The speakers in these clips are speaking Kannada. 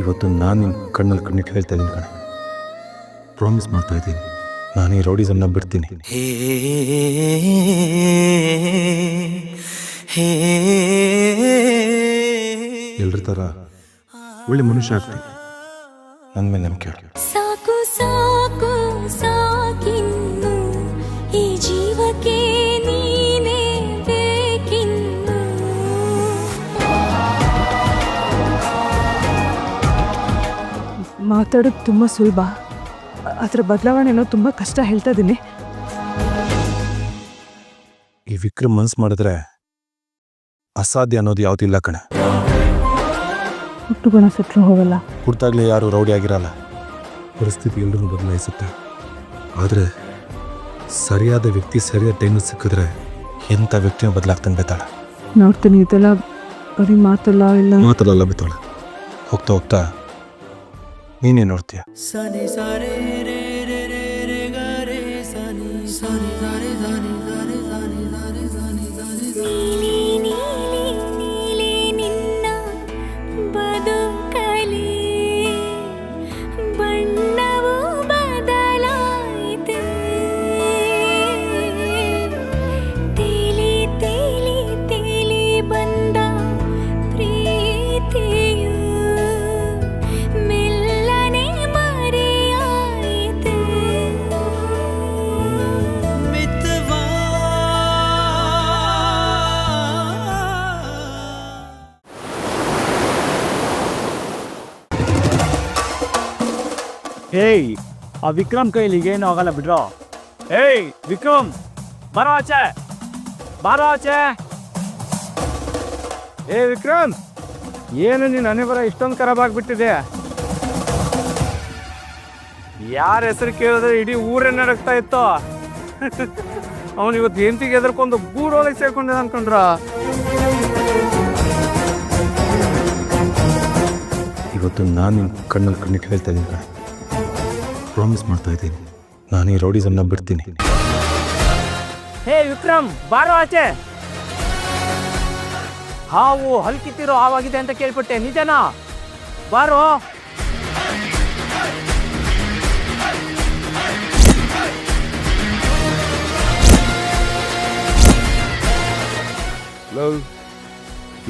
ಇವತ್ತು ನಾನು ನಿನ್ನ ಕಣ್ಣಲ್ಲಿ ಕಣ್ಣಿಟ್ಟು ಹೇಳ್ತಾ ಇದ್ದೀನಿ ಕಣೆ. ಪ್ರಾಮಿಸ್ ಮಾಡ್ತಾ ಇದ್ದೀನಿ ನಾನು ಈ ರೌಡಿಸಮ್ನ ಬಿಡ್ತೀನಿ. ಹೇ ಹೇ ಎಲ್ರ ಥರ ಒಳ್ಳೆ ಮನುಷ್ಯ ಆಗ್ತೀನಿ ನನ್ನ ಮೇಲೆ ನಂಬಿಕೆ ಮಾತಾಡೋದು ತುಂಬ ಸುಲಭ. ಅದರ ಬದಲಾವಣೆನೋ ತುಂಬ ಕಷ್ಟ ಹೇಳ್ತಾ ಇದ್ದೀನಿ ಈ ವಿಕ್ರಮ್ ಮನ್ಸು ಮಾಡಿದ್ರೆ ಅಸಾಧ್ಯ ಅನ್ನೋದು ಯಾವುದಿಲ್ಲ ಕಣೆ. ಹುಟ್ಟು ಗುಣ ಸುಟ್ಟರು ಹೋಗಲ್ಲ. ಹುಡ್ತಾಗ್ಲೇ ಯಾರು ರೌಡಿ ಆಗಿರಲ್ಲ. ಪರಿಸ್ಥಿತಿ ಎಲ್ಲರೂ ಬದಲಾಯಿಸುತ್ತೆ. ಆದರೆ ಸರಿಯಾದ ವ್ಯಕ್ತಿ ಸರಿಯಾದ ಟೈಮಿಗೆ ಸಿಕ್ಕಿದ್ರೆ ಎಂಥ ವ್ಯಕ್ತಿಯೂ ಬದಲಾಗ್ತಾನೆ ಬೇತಾಳ. ನೋಡ್ತೀನಿ ಇದೆಲ್ಲ ಬರೀ ಮಾತಲ್ಲ ಇಲ್ಲ? ಮಾತಲ್ಲ ಬಿತ್ತಾಳ ಹೋಗ್ತಾ ಹೋಗ್ತಾ ನೀನೇ ನೋಡ್ತೀಯ ಸನಿ ಸಾರಿ ರೇ ರೇ ರೇ ರೇ ಸನಿ ಸನಿ ಸಾರಿ ಸಾರಿ ಸಾರಿ ಸಾರಿ ಸಾರಿ ಸಾರಿ ಸಾರೆ ಏಯ್ ಆ ವಿಕ್ರಮ್ ಕೈಲಿ ಏನು ಆಗಲ್ಲ ಬಿಡ್ರೋ ಏಯ್ ವಿಕ್ರಮ್ ಬರೋ ಆಚೆ ಬಾರೋ ಆಚೆ ಏ ವಿಕ್ರಮ್ ಏನು ನಿನ್ನ ಹಣೆ ಬರ ಇಷ್ಟೊಂದು ಖರಾಬ್ ಆಗ್ಬಿಟ್ಟಿದೆ ಯಾರ ಹೆಸರು ಕೇಳಿದ್ರೆ ಇಡೀ ಊರೇ ನಡಕ್ತಾ ಇತ್ತು ಅವನು ಇವತ್ತು ಹೆಂಡತಿಗೆ ಎದ್ರಕೊಂಡು ಗೂಡೊಳಗೆ ಸೇರ್ಕೊಂಡಿದ್ದ ಅನ್ಕೊಂಡ್ರ ಇವತ್ತು ನಾನು ನಿನ್ನ ಕಣ್ಣಲ್ಲಿ ಕಣ್ಣಿಟ್ಟು ಹೇಳ್ತಾ ಇದ್ದೀನಿ ಪ್ರಾಮಿಸ್ ಮಾಡ್ತಾ ಇದ್ದೀನಿ. ನಾನು ಈ ರೌಡಿಸಮ್ನ ಬಿಡ್ತೀನಿ. ಹೇ ವಿಕ್ರಮ್ ಬಾರೋ ಆಚೆ. ಹಾವು ಹಲ್ಕಿತ್ತಿರೋ ಹಾವಾಗಿದೆ ಅಂತ ಕೇಳ್ಪಟ್ಟೆ ನಿಜನಾ? ಬಾರೋ.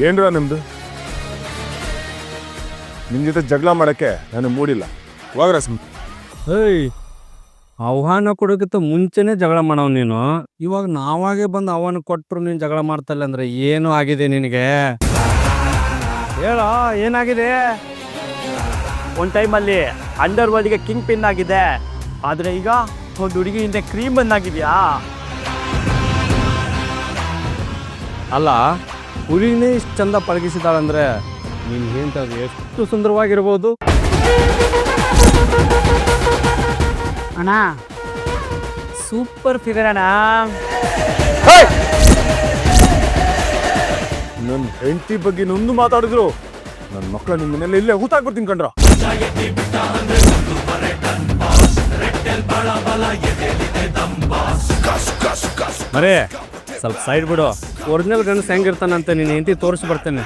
ಏನ್ರ ನಿಮ್ದು? ನಿಮ್ಮ ಜೊತೆ ಜಗಳ ಮಾಡಕ್ಕೆ ನಾನು ಮೂಡಿಲ್ಲ. ಹೋಗ್ರ ಸುಮ್ ಏಯ್ ಆಹ್ವಾನ ಕೊಡೋಕ್ಕಿಂತ ಮುಂಚೆನೆ ಜಗಳ ಮಾಡವ್ ನೀನು. ಇವಾಗ ನಾವಾಗೆ ಬಂದು ಆಹ್ವಾನ ಕೊಟ್ಟರು ನೀನು ಜಗಳ ಮಾಡ್ತಲ್ಲ ಅಂದ್ರೆ ಏನು ಆಗಿದೆ ನಿನಗೆ? ಹೇಳ ಏನಾಗಿದೆ? ಒಂದು ಟೈಮಲ್ಲಿ ಅಂಡರ್ ವರ್ಲ್ಡ್ಗೆ ಕಿಂಗ್ ಪಿನ್ ಆಗಿದೆ. ಆದರೆ ಈಗ ಒಂದು ಹುಡುಗಿ ಹಿಂದೆ ಕ್ರೀಮ್ ಬಂದಾಗಿದ್ಯಾ ಅಲ್ಲ ಹುಡುಗಿನೇ ಇಷ್ಟು ಚಂದ ಪಳಗಿಸಿದಾಳಂದ್ರೆ ನೀನು ಹೇಳ್ತಾ ಎಷ್ಟು ಸುಂದರವಾಗಿರ್ಬೋದು? ಅಣ್ಣ ಸೂಪರ್ ಫಿಗರ್ ಅಣ್ಣ ನನ್ನ ಹೆಂಡತಿ ಬಗ್ಗೆ ನೊಂದು ಮಾತಾಡಿದ್ರು ನನ್ನ ಮಕ್ಕಳ ನಿಮ್ಮ ಮನೆಯಲ್ಲಿ ಇಲ್ಲೇ ಹೂತಾಕ್ಬಿಡ್ತೀನಿ ಕಣ್ರ ಮರೇ ಸ್ವಲ್ಪ ಸೈಡ್ ಬಿಡು ಒರಿಜಿನಲ್ ಗನ್ಸ್ ಹೆಂಗಿರ್ತಾನಂತ ನೀನು ಹೆಂಡತಿ ತೋರಿಸಿ ಬರ್ತೇನೆ